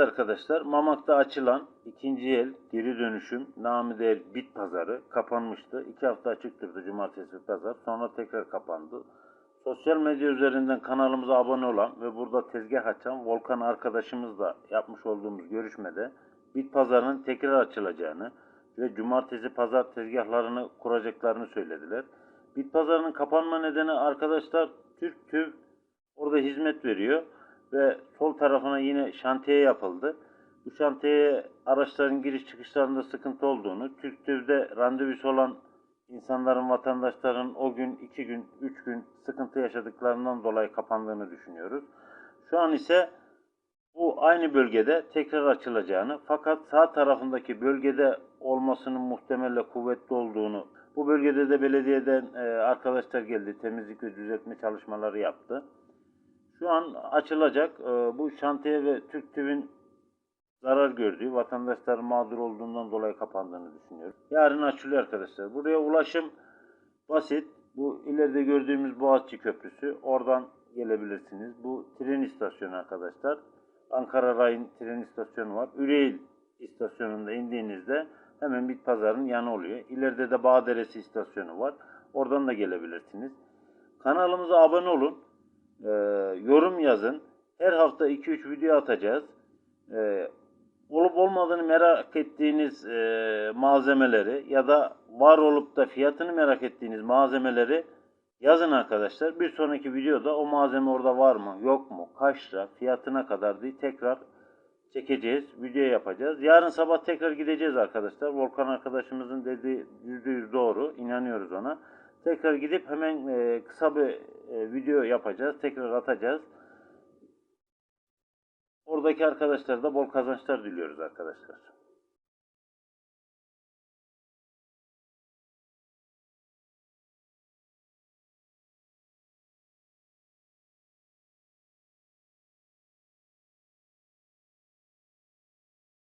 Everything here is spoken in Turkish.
arkadaşlar Mamak'ta açılan ikinci el geri dönüşüm namı değer bit pazarı kapanmıştı. İki hafta açık durdu cumartesi pazar. Sonra tekrar kapandı. Sosyal medya üzerinden kanalımıza abone olan ve burada tezgah açan Volkan arkadaşımızla yapmış olduğumuz görüşmede bit pazarının tekrar açılacağını ve cumartesi pazar tezgahlarını kuracaklarını söylediler. Bit pazarının kapanma nedeni arkadaşlar Türk TÜV orada hizmet veriyor ve sol tarafına yine şantiye yapıldı. Bu şantiyeye araçların giriş çıkışlarında sıkıntı olduğunu, Türk TÜV'de randevusu olan insanların, vatandaşların o gün, iki gün, üç gün sıkıntı yaşadıklarından dolayı kapandığını düşünüyoruz. Şu an ise bu aynı bölgede tekrar açılacağını fakat sağ tarafındaki bölgede olmasının muhtemelle kuvvetli olduğunu bu bölgede de belediyeden e, arkadaşlar geldi temizlik ve düzeltme çalışmaları yaptı. Şu an açılacak e, bu şantiye ve Türk TÜV'ün zarar gördüğü vatandaşların mağdur olduğundan dolayı kapandığını düşünüyorum. Yarın açılıyor arkadaşlar. Buraya ulaşım basit. Bu ileride gördüğümüz Boğaziçi Köprüsü. Oradan gelebilirsiniz. Bu tren istasyonu arkadaşlar. Ankara Rayın tren istasyonu var. Üreğil istasyonunda indiğinizde hemen Bit Pazar'ın yanı oluyor. İleride de Bağderesi istasyonu var. Oradan da gelebilirsiniz. Kanalımıza abone olun. Ee, yorum yazın. Her hafta 2-3 video atacağız. Ee, olup olmadığını merak ettiğiniz e, malzemeleri ya da var olup da fiyatını merak ettiğiniz malzemeleri yazın arkadaşlar. Bir sonraki videoda o malzeme orada var mı yok mu kaç lira fiyatına kadar diye tekrar çekeceğiz. Video yapacağız. Yarın sabah tekrar gideceğiz arkadaşlar. Volkan arkadaşımızın dediği %100 doğru. inanıyoruz ona. Tekrar gidip hemen e, kısa bir e, video yapacağız. Tekrar atacağız. Oradaki arkadaşlara da bol kazançlar diliyoruz arkadaşlar.